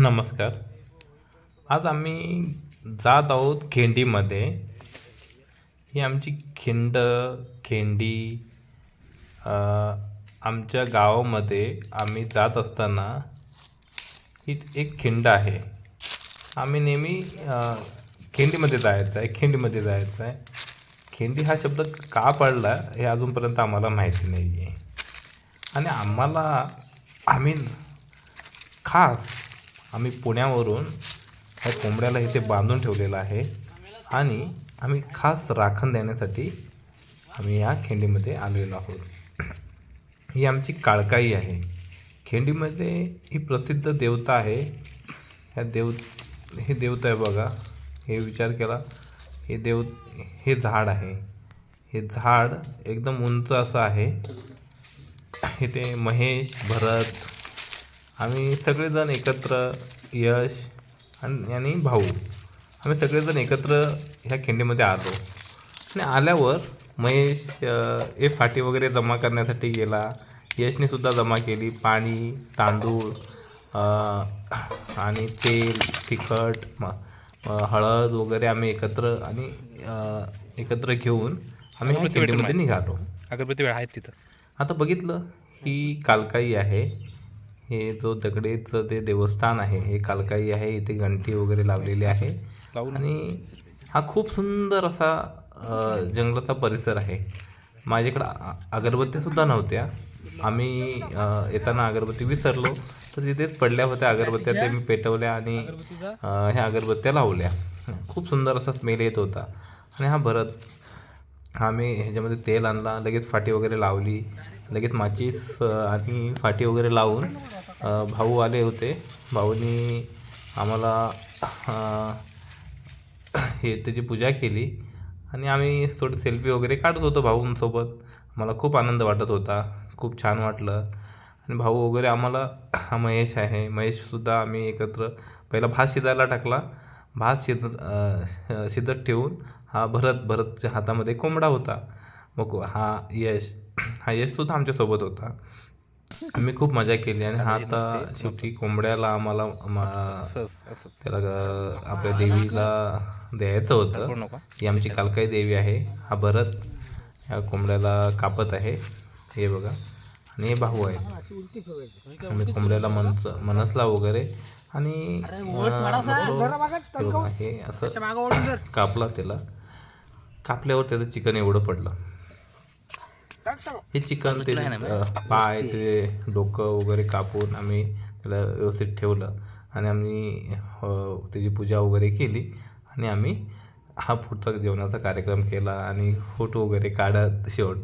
नमस्कार. आज आम्ही जात आहोत खेंडीमध्ये. ही आमची खिंड खेंडी आमच्या गावामध्ये आम्ही जात असताना ही एक खिंड आहे. आम्ही नेहमी खेंडीमध्ये खिंडीमध्ये जायचं आहे खिंडीमध्ये जायचं आहे. खिंडी हा शब्द का पडला हे अजूनपर्यंत आम्हाला माहिती नाही आहे आणि आम्हाला आम्ही खास आम्ही पुण्यावरून ह्या कोंबड्याला इथे बांधून ठेवलेलं आहे. आणि आम्ही खास राखण देण्यासाठी आम्ही या खिंडीमध्ये आलेलो आहोत. ही आमची काळकाई आहे. खिंडीमध्ये ही प्रसिद्ध देवता आहे. ह्या देव हे देवता आहे बघा. हे विचार केला. हे देव हे झाड आहे. हे झाड एकदम उंच असं आहे. इथे महेश भरत आम्ही सगळेजण एकत्र यश आणि आणि भाऊ. आम्ही सगळेजण एकत्र ह्या खिंडीमध्ये आलो. आणि आल्यावर महेश हे फाटी वगैरे जमा करण्यासाठी गेला. यशने सुद्धा जमा केली. पाणी तांदूळ आणि तेल तिखट म- हळद वगैरे आम्ही एकत्र आणि एकत्र घेऊन आम्ही ह्या खिंडीमध्ये निघालो. अगरबत्ती आहेत तिथं. आता बघितलं ही कालकाई आहे. हे जो दगडेचं ते देवस्थान आहे हे कालकाई आहे इथे घंटी वगैरे लावलेली आहे. आणि हा खूप सुंदर असा जंगलाचा परिसर आहे. माझ्याकडं अगरबत्त्यासुद्धा नव्हत्या. आम्ही येताना अगरबत्ती विसरलो. तर तिथेच पडल्या होत्या अगरबत्त्या. ते मी पेटवल्या आणि ह्या अगरबत्त्या लावल्या. खूप सुंदर असा स्मेल येत होता. आणि हा भरत आम्ही ह्याच्यामध्ये तेल आणला लगेच फाटी वगैरे लावली. लगेच माचीस आणि फाटी वगैरे लावून भाऊ आले होते. भाऊनी आम्हाला हे त्याची पूजा केली. आणि आम्ही थोडी सेल्फी वगैरे काढत होतो भाऊंसोबत. मला खूप आनंद वाटत होता. खूप छान वाटलं. आणि भाऊ वगैरे आम्हाला हा महेश आहे. महेशसुद्धा आम्ही एकत्र पहिला भात शिजायला टाकला. भात शिजत शिजत ठेवून हा भरत भरतच्या हातामध्ये कोंबडा होता. मग हा यश हा यशसुद्धा आमच्यासोबत होता. आम्ही खूप मजा केली आणि हा आता शेवटी कोंबड्याला आम्हाला त्याला आपल्या देवीला द्यायचं होतं. ही आमची कालकाई देवी आहे. हा भरत ह्या कोंबड्याला कापत आहे. हे बघा. आणि हे भाऊ आहे आम्ही कोंबड्याला मनस मनसला वगैरे आणि हे हे असं कापला त्याला. कापल्यावर त्याचं चिकन एवढं पडलं. हे चिकन ते पाय ते डोकं वगैरे कापून आम्ही त्याला व्यवस्थित ठेवलं. आणि आम्ही त्याची पूजा वगैरे केली. आणि आम्ही हा पुढचा जेवणाचा कार्यक्रम केला आणि फोटो वगैरे काढत शेवट.